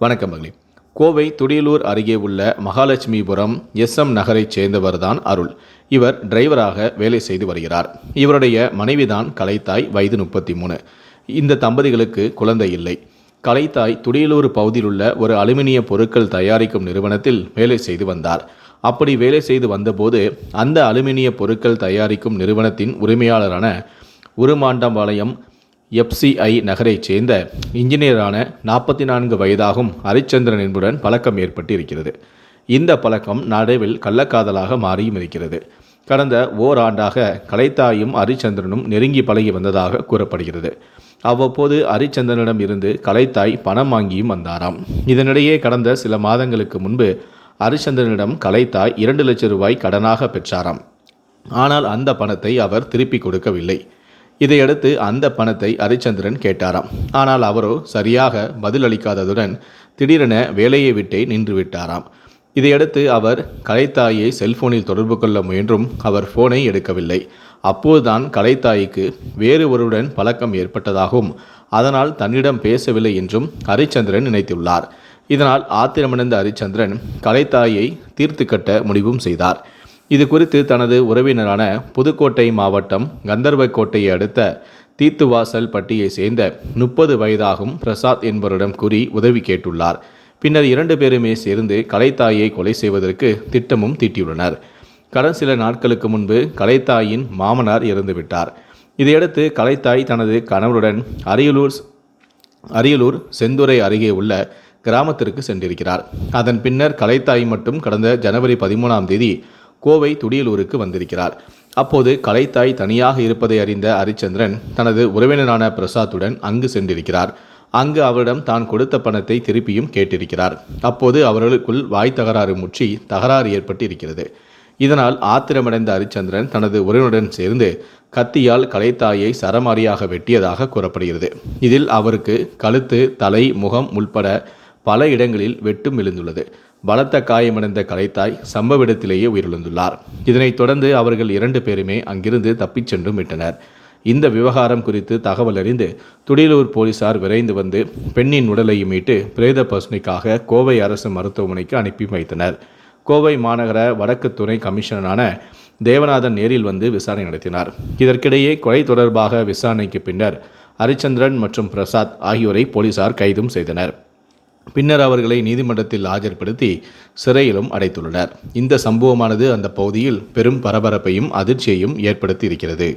வணக்கம் மகளி. கோவை துடியலூர் அருகே உள்ள மகாலட்சுமிபுரம் எஸ்எம் நகரைச் சேர்ந்தவர்தான் அருள். இவர் டிரைவராக வேலை செய்து வருகிறார். இவருடைய மனைவிதான் கலைத்தாய் வயது முப்பத்தி மூணு இந்த தம்பதிகளுக்கு குழந்தை இல்லை. கலைத்தாய் துடியலூர் பகுதியில் உள்ள ஒரு அலுமினிய பொருட்கள் தயாரிக்கும் நிறுவனத்தில் வேலை செய்து வந்தார். அப்படி வேலை செய்து வந்தபோது அந்த அலுமினிய பொருட்கள் தயாரிக்கும் நிறுவனத்தின் உரிமையாளரான உருமாண்டம்பாளையம் எஃப்சிஐ நகரைச் சேர்ந்த இன்ஜினியரான நாற்பத்தி நான்கு வயதாகும் ஹரிச்சந்திரன் என்புடன் பழக்கம் ஏற்பட்டு இருக்கிறது இந்த பழக்கம் நடுவில் கள்ளக்காதலாக மாறியும் இருக்கிறது. கடந்த ஓராண்டாக கலைத்தாயும் ஹரிச்சந்திரனும் நெருங்கி பழகி வந்ததாக கூறப்படுகிறது. அவ்வப்போது ஹரிச்சந்திரனிடம் இருந்து கலைத்தாய் பணம் வாங்கியும் வந்தாராம். இதனிடையே கடந்த சில மாதங்களுக்கு முன்பு ஹரிச்சந்திரனிடம் கலைத்தாய் இரண்டு லட்சம் ரூபாய் கடனாக பெற்றாராம். ஆனால் அந்த பணத்தை அவர் திருப்பி கொடுக்கவில்லை. இதையடுத்து அந்த பணத்தை ஹரிச்சந்திரன் கேட்டாராம். ஆனால் அவரோ சரியாக பதிலளிக்காததுடன் திடீரென வேலையை விட்டே நின்று விட்டாராம் இதையடுத்து அவர் கலைத்தாயை செல்போனில் தொடர்பு கொள்ள முயன்றும் அவர் போனை எடுக்கவில்லை. அப்போதுதான் கலைத்தாய்க்கு வேறு ஒருவருடன் பழக்கம் ஏற்பட்டதாகவும் அதனால் தன்னிடம் பேசவில்லை என்றும் ஹரிச்சந்திரன் நினைத்துள்ளார். இதனால் ஆத்திரமடைந்த ஹரிச்சந்திரன் கலைத்தாயை தீர்த்து கட்ட முடிவும் செய்தார். இது குறித்து தனது உறவினரான புதுக்கோட்டை மாவட்டம் கந்தர்வக்கோட்டையை அடுத்த தீத்துவாசல் பட்டியை சேர்ந்த முப்பது வயதாகும் பிரசாத் என்பவரிடம் கூறி உதவி கேட்டுள்ளார். பின்னர் இரண்டு பேருமே சேர்ந்து கலைத்தாயை கொலை செய்வதற்கு திட்டமும் தீட்டியுள்ளனர். கடந்த சில நாட்களுக்கு முன்பு கலைத்தாயின் மாமனார் இறந்துவிட்டார். இதையடுத்து கலைத்தாய் தனது கணவருடன் அரியலூர் அரியலூர் செந்துறை அருகே உள்ள கிராமத்திற்கு சென்றிருக்கிறார். அதன் பின்னர் கலைத்தாய் மட்டும் கடந்த ஜனவரி பதிமூணாம் தேதி கோவை துடியலூருக்கு வந்திருக்கிறார். அப்போது கலைத்தாய் தனியாக இருப்பதை அறிந்த ஹரிச்சந்திரன் தனது உறவினரான பிரசாத்துடன் அங்கு சென்றிருக்கிறார். அங்கு அவரிடம் தான் கொடுத்த பணத்தை திருப்பியும் கேட்டிருக்கிறார். அப்போது அவர்களுக்குள் வாய் தகராறு முற்றி தகராறு ஏற்பட்டு இருக்கிறது இதனால் ஆத்திரமடைந்த ஹரிச்சந்திரன் தனது உறவினுடன் சேர்ந்து கத்தியால் கலைத்தாயை சரமாரியாக வெட்டியதாக கூறப்படுகிறது. இதில் அவருக்கு கழுத்து தலை முகம் உள்பட பல இடங்களில் வெட்டும் எழுந்துள்ளது. பலத்த காயமடைந்த கலைத்தாய் சம்பவ இடத்திலேயே உயிரிழந்துள்ளார். இதனைத் தொடர்ந்து அவர்கள் இரண்டு பேருமே அங்கிருந்து தப்பிச் சென்றும் விட்டனர் இந்த விவகாரம் குறித்து தகவல் அறிந்து துடியலூர் போலீசார் விரைந்து வந்து பெண்ணின் உடலை மீட்டு பிரேத பசுனைக்காக கோவை அரசு மருத்துவமனைக்கு அனுப்பி வைத்தனர். கோவை மாநகர வடக்கு துணை கமிஷனரான தேவநாதன் நேரில் வந்து விசாரணை நடத்தினார். இதற்கிடையே கொலை தொடர்பாக விசாரணைக்கு பின்னர் ஹரிச்சந்திரன் மற்றும் பிரசாத் ஆகியோரை போலீசார் கைதும் செய்தனர். பின்னர் அவர்களை நீதிமன்றத்தில் ஆஜர்படுத்தி சிறையிலும் அடைத்துள்ளனர். இந்த சம்பவமானது அந்த பகுதியில் பெரும் பரபரப்பையும் அதிர்ச்சியையும் ஏற்படுத்தி இருக்கிறது.